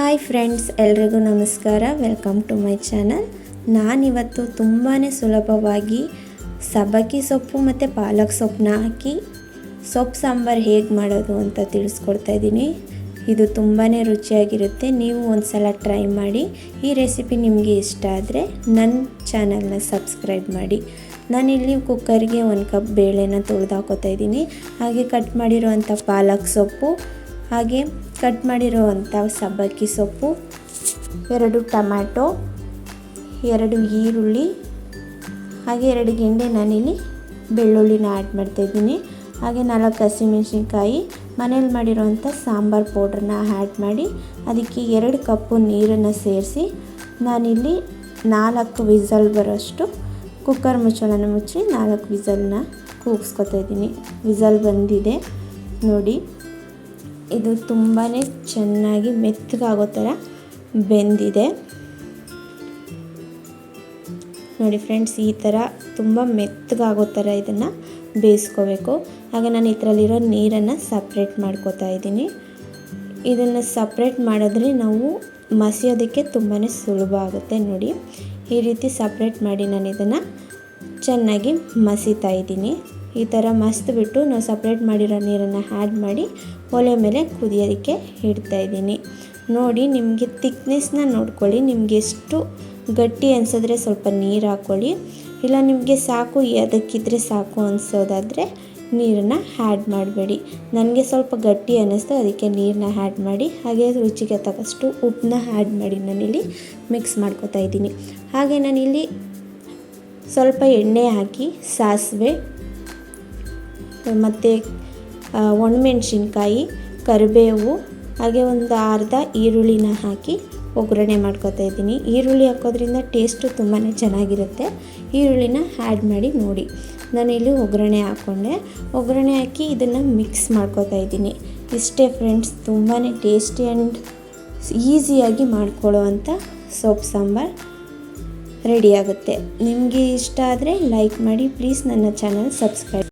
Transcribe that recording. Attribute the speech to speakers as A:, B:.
A: Hi friends, ಎಲ್ರಿಗೂ ನಮಸ್ಕಾರ. Welcome to my channel. ನಾನಿವತ್ತು ತುಂಬಾ ಸುಲಭವಾಗಿ ಸಬ್ಬಕ್ಕಿ ಸೊಪ್ಪು ಮತ್ತು ಪಾಲಕ್ ಸೊಪ್ಪನ್ನ ಹಾಕಿ ಸೊಪ್ಪು ಸಾಂಬಾರು ಹೇಗೆ ಮಾಡೋದು ಅಂತ ತಿಳಿಸ್ಕೊಡ್ತಾ ಇದ್ದೀನಿ. ಇದು ತುಂಬಾ ರುಚಿಯಾಗಿರುತ್ತೆ. ನೀವು ಒಂದು ಸಲ ಟ್ರೈ ಮಾಡಿ. ಈ ರೆಸಿಪಿ ನಿಮಗೆ ಇಷ್ಟ ಆದರೆ ನನ್ನ ಚಾನಲ್ನ ಸಬ್ಸ್ಕ್ರೈಬ್ ಮಾಡಿ. ನಾನಿಲ್ಲಿ ಕುಕ್ಕರ್ಗೆ ಒಂದು ಕಪ್ ಬೇಳೆನ ತೊಳೆದು ಹಾಕೋತಾ ಇದ್ದೀನಿ. ಹಾಗೆ ಕಟ್ ಮಾಡಿರೋವಂಥ ಪಾಲಕ್ ಸೊಪ್ಪು ಹಾಗೆ ಕಟ್ ಮಾಡಿರುವಂಥ ಸಬ್ಬಕ್ಕಿ ಸೊಪ್ಪು, ಎರಡು ಟೊಮ್ಯಾಟೊ, ಎರಡು ಈರುಳ್ಳಿ, ಹಾಗೆ ಎರಡು ಗೆಂಡೆ ನಾನಿಲ್ಲಿ ಬೆಳ್ಳುಳ್ಳಿನ ಆ್ಯಡ್ ಮಾಡ್ತಾಯಿದ್ದೀನಿ ಹಾಗೆ ನಾಲ್ಕು ಹಸಿಮೆಣ್ಸಿನ್ಕಾಯಿ, ಮನೇಲಿ ಮಾಡಿರುವಂಥ ಸಾಂಬಾರು ಪೌಡ್ರನ್ನ ಆ್ಯಡ್ ಮಾಡಿ ಅದಕ್ಕೆ ಎರಡು ಕಪ್ಪು ನೀರನ್ನು ಸೇರಿಸಿ ನಾನಿಲ್ಲಿ ನಾಲ್ಕು ವಿಸಲ್ ಬರೋಷ್ಟು ಕುಕ್ಕರ್ ಮುಚ್ಚಳನ ಮುಚ್ಚಿ ನಾಲ್ಕು ವಿಸಲ್ನ ಕೂಗಿಸ್ಕೊತಾ ಇದ್ದೀನಿ. ವಿಸಲ್ ಬಂದಿದೆ ನೋಡಿ. ಇದು ತುಂಬಾ ಚೆನ್ನಾಗಿ ಮೆತ್ತಗಾಗೋ ಥರ ಬೆಂದಿದೆ. ನೋಡಿ ಫ್ರೆಂಡ್ಸ್, ಈ ಥರ ತುಂಬ ಮೆತ್ತಗಾಗೋ ಥರ ಇದನ್ನು ಬೇಯಿಸ್ಕೋಬೇಕು. ಆಗ ನಾನು ಇದರಲ್ಲಿರೋ ನೀರನ್ನು ಸಪ್ರೇಟ್ ಮಾಡ್ಕೋತಾ ಇದ್ದೀನಿ. ಇದನ್ನು ಸಪ್ರೇಟ್ ಮಾಡಿದ್ರೆ ನಾವು ಮಸಿಯೋದಕ್ಕೆ ತುಂಬಾ ಸುಲಭ ಆಗುತ್ತೆ ನೋಡಿ. ಈ ರೀತಿ ಸಪ್ರೇಟ್ ಮಾಡಿ ನಾನು ಇದನ್ನು ಚೆನ್ನಾಗಿ ಮಸಿತಾ ಇದ್ದೀನಿ. ಈ ಥರ ಬಿಟ್ಟು ನಾವು ಸಪ್ರೇಟ್ ಮಾಡಿರೋ ನೀರನ್ನು ಆ್ಯಡ್ ಮಾಡಿ ಒಲೆ ಮೇಲೆ ಕುದಿಯೋದಕ್ಕೆ ಇಡ್ತಾ ಇದ್ದೀನಿ. ನೋಡಿ ನಿಮಗೆ ತಿಕ್ನೆಸ್ನ ನೋಡ್ಕೊಳ್ಳಿ, ನಿಮಗೆ ಎಷ್ಟು ಗಟ್ಟಿ ಅನಿಸಿದ್ರೆ ಸ್ವಲ್ಪ ನೀರು ಹಾಕ್ಕೊಳ್ಳಿ ಇಲ್ಲ ನಿಮಗೆ ಸಾಕು, ಅದಕ್ಕಿದ್ರೆ ಸಾಕು ಅನಿಸೋದಾದರೆ ನೀರನ್ನು ಆ್ಯಡ್ ಮಾಡಬೇಡಿ. ನನಗೆ ಸ್ವಲ್ಪ ಗಟ್ಟಿ ಅನ್ನಿಸ್ತು ಅದಕ್ಕೆ ನೀರನ್ನ ಆ್ಯಡ್ ಮಾಡಿ, ಹಾಗೆ ರುಚಿಗೆ ತಕ್ಕಷ್ಟು ಉಪ್ಪನ್ನ ಆ್ಯಡ್ ಮಾಡಿ ನಾನಿಲ್ಲಿ ಮಿಕ್ಸ್ ಮಾಡ್ಕೋತಾ ಇದ್ದೀನಿ. ಹಾಗೆ ನಾನಿಲ್ಲಿ ಸ್ವಲ್ಪ ಎಣ್ಣೆ ಹಾಕಿ ಸಾಸಿವೆ ಮತ್ತು ಒಣಮೆಣ್ಸಿನ್ಕಾಯಿ, ಕರಿಬೇವು, ಹಾಗೆ ಒಂದು ಅರ್ಧ ಈರುಳ್ಳಿನ ಹಾಕಿ ಒಗ್ಗರಣೆ ಮಾಡ್ಕೋತಾ ಇದ್ದೀನಿ. ಈರುಳ್ಳಿ ಹಾಕೋದ್ರಿಂದ ಟೇಸ್ಟು ತುಂಬಾ ಚೆನ್ನಾಗಿರುತ್ತೆ. ಈರುಳ್ಳಿನ ಆ್ಯಡ್ ಮಾಡಿ ನೋಡಿ. ನಾನು ಇಲ್ಲಿ ಒಗ್ಗರಣೆ ಹಾಕ್ಕೊಂಡೆ ಒಗ್ಗರಣೆ ಹಾಕಿ ಇದನ್ನು ಮಿಕ್ಸ್ ಮಾಡ್ಕೊತಾ ಇದ್ದೀನಿ. ಇಷ್ಟೇ ಫ್ರೆಂಡ್ಸ್ ತುಂಬಾ ಟೇಸ್ಟಿ ಆ್ಯಂಡ್ ಈಸಿಯಾಗಿ ಮಾಡ್ಕೊಳ್ಳೋ ಅಂಥ ಸೊಪ್ಪು ಸಾಂಬಾರು ರೆಡಿಯಾಗುತ್ತೆ ನಿಮಗೆ ಇಷ್ಟ ಆದರೆ ಲೈಕ್ ಮಾಡಿ ಪ್ಲೀಸ್ ನನ್ನ ಚಾನಲ್ ಸಬ್ಸ್ಕ್ರೈಬ್